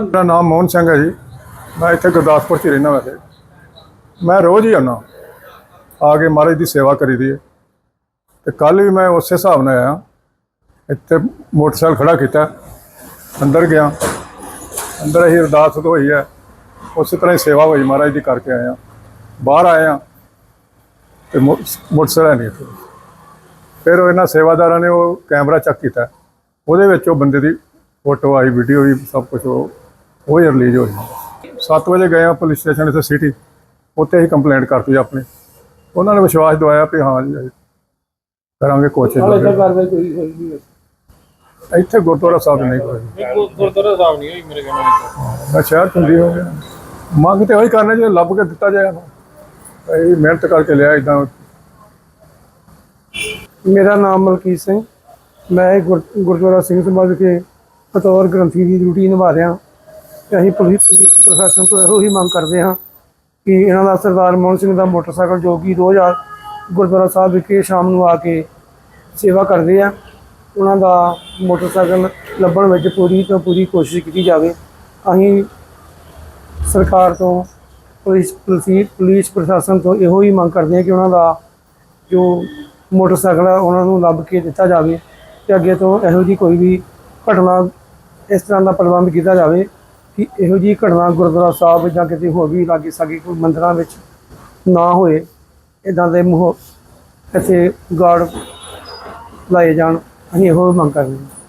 ਮੇਰਾ ਨਾਮ ਮੋਹਨ ਸਿੰਘ ਹੈ ਜੀ। ਮੈਂ ਇੱਥੇ ਗੁਰਦਾਸਪੁਰ 'ਚ ਰਹਿਣਾ ਵੈਸੇ। ਮੈਂ ਰੋਜ਼ ਹੀ ਆਉਣਾ ਆ ਕੇ ਮਹਾਰਾਜ ਦੀ ਸੇਵਾ ਕਰੀ ਦੀ ਹੈ। ਤੇ ਕੱਲ ਵੀ ਮੈਂ ਉਸੇ ਹਿਸਾਬ ਨਾਲ ਆਇਆ। ਇੱਥੇ ਮੋਟਰਸਾਈਕਲ ਖੜਾ ਕੀਤਾ। ਅੰਦਰ ਗਿਆ। ਅੰਦਰ ਹੀ ਅਰਦਾਸ ਹੋਈ ਹੈ। ਉਸੇ ਤਰ੍ਹਾਂ ਹੀ ਸੇਵਾ ਹੋਈ ਮਹਾਰਾਜ ਦੀ ਕਰਕੇ ਆਇਆ। ਬਾਹਰ ਆਇਆ ਤੇ ਮੋ- ਮੋਟਰਸਾਈਕਲ ਹੈ ਨਹੀਂ ਫਿਰ ਉਹ ਇਹਨਾਂ ਸੇਵਾਦਾਰਾਂ ਨੇ ਉਹ ਕੈਮਰਾ ਚੈੱਕ ਕੀਤਾ। ਉਹਦੇ ਵਿੱਚ ਉਹ ਬੰਦੇ ਦੀ ਫੋਟੋ ਆਈ ਵੀਡੀਓ ਵੀ ਸਭ ਕੁਝ ਉਹ ਉਹ ਹੀ ਰਿਲੀਜ਼ ਹੋਈ। 7 ਵਜੇ ਗਏ ਆ ਪੁਲਿਸ ਸਟੇਸ਼ਨ ਇੱਥੇ ਸਿਟੀ। ਉੱਥੇ ਹੀ ਕੰਪਲੇਂਟ ਕਰਤੀ ਆਪਣੀ। ਉਹਨਾਂ ਨੇ ਵਿਸ਼ਵਾਸ ਦਿਵਾਇਆ ਕਿ ਹਾਂ ਜੀ ਅਸੀਂ ਕਰਾਂਗੇ ਕੋਸ਼ਿਸ਼। ਹਾਲੇ ਤੱਕ ਕਾਰਵਾਈ ਕੋਈ ਹੋਈ ਨਹੀਂ ਇੱਥੇ ਗੁਰਦੁਆਰਾ ਸਾਹਿਬ ਨਹੀਂ ਕੋਈ। ਗੁਰਦੁਆਰਾ ਸਾਹਿਬ ਨਹੀਂ ਹੋਈ ਮੇਰੇ ਕਹਿਣ ਵਿੱਚ ਮੈਂ ਸ਼ਹਿਰ ਚੁੰਦੀ ਹੋ ਗਿਆ ਮੰਗ ਤੇ ਉਹੀ ਕਰਨਾ ਜੇ ਲੱਭ ਕੇ ਦਿੱਤਾ ਜਾਏ। ਇਹ ਮਿਹਨਤ ਕਰਕੇ ਲਿਆ ਇਦਾਂ। ਮੇਰਾ ਨਾਮ ਮਲਕੀਤ ਸਿੰਘ। ਮੈਂ ਗੁਰ- ਗੁਰਦੁਆਰਾ ਸਿੰਘ ਸਭਾ ਵਿਖੇ ਬਤੌਰ ਗ੍ਰੰਥੀ ਦੀ ਡਿਊਟੀ ਨਿਭਾ ਰਿਹਾ ਤੇ ਅਸੀਂ ਪੁਲਿਸ ਪੁਲਿਸ ਪ੍ਰਸ਼ਾਸਨ ਤੋਂ ਇਹੋ ਹੀ ਮੰਗ ਕਰਦੇ ਹਾਂ ਕਿ ਇਹਨਾਂ ਦਾ ਸਰਦਾਰ ਮੋਹਨ ਸਿੰਘ ਦਾ ਮੋਟਰਸਾਈਕਲ ਜੋ ਕਿ ਰੋਜ਼ ਆ ਗੁਰਦੁਆਰਾ ਸਾਹਿਬ ਵਿਖੇ ਸ਼ਾਮ ਨੂੰ ਆ ਕੇ ਸੇਵਾ ਕਰਦੇ ਆ, ਉਹਨਾਂ ਦਾ ਮੋਟਰਸਾਈਕਲ ਲੱਭਣ ਵਿੱਚ ਪੂਰੀ ਤੋਂ ਪੂਰੀ ਕੋਸ਼ਿਸ਼ ਕੀਤੀ ਜਾਵੇ। ਅਸੀਂ ਸਰਕਾਰ ਤੋਂ ਪੁਲਿਸ ਪੁਲਿਸ ਪੁਲਿਸ ਪ੍ਰਸ਼ਾਸਨ ਤੋਂ ਇਹੋ ਹੀ ਮੰਗ ਕਰਦੇ ਹਾਂ ਕਿ ਉਹਨਾਂ ਦਾ ਜੋ ਮੋਟਰਸਾਈਕਲ ਹੈ ਉਹਨਾਂ ਨੂੰ ਲੱਭ ਕੇ ਦਿੱਤਾ ਜਾਵੇ ਤੇ ਅੱਗੇ ਤੋਂ ਇਹੋ ਜੀ ਕੋਈ ਵੀ ਘਟਨਾ ਇਸ ਤਰ੍ਹਾਂ ਦਾ ਪ੍ਰਬੰਧ ਕੀਤਾ ਜਾਵੇ ਕਿ ਇਹੋ ਜੀ ਘਟਨਾ ਗੁਰਦੁਆਰਾ ਸਾਹਿਬ ਜਾਂ ਕਿਤੇ ਹੋਰ ਵੀ ਲਾਗੇ ਸਾਗੇ ਕੋਈ ਮੰਦਰਾਂ ਵਿੱਚ ਨਾ ਹੋਏ ਇਦਾਂ ਦੇ ਮੋਹ ਇੱਥੇ ਗਾਰਡ ਲਾਏ ਜਾਣ, ਅਸੀਂ ਇਹੋ ਮੰਗ ਕਰਦੇ ਹਾਂ।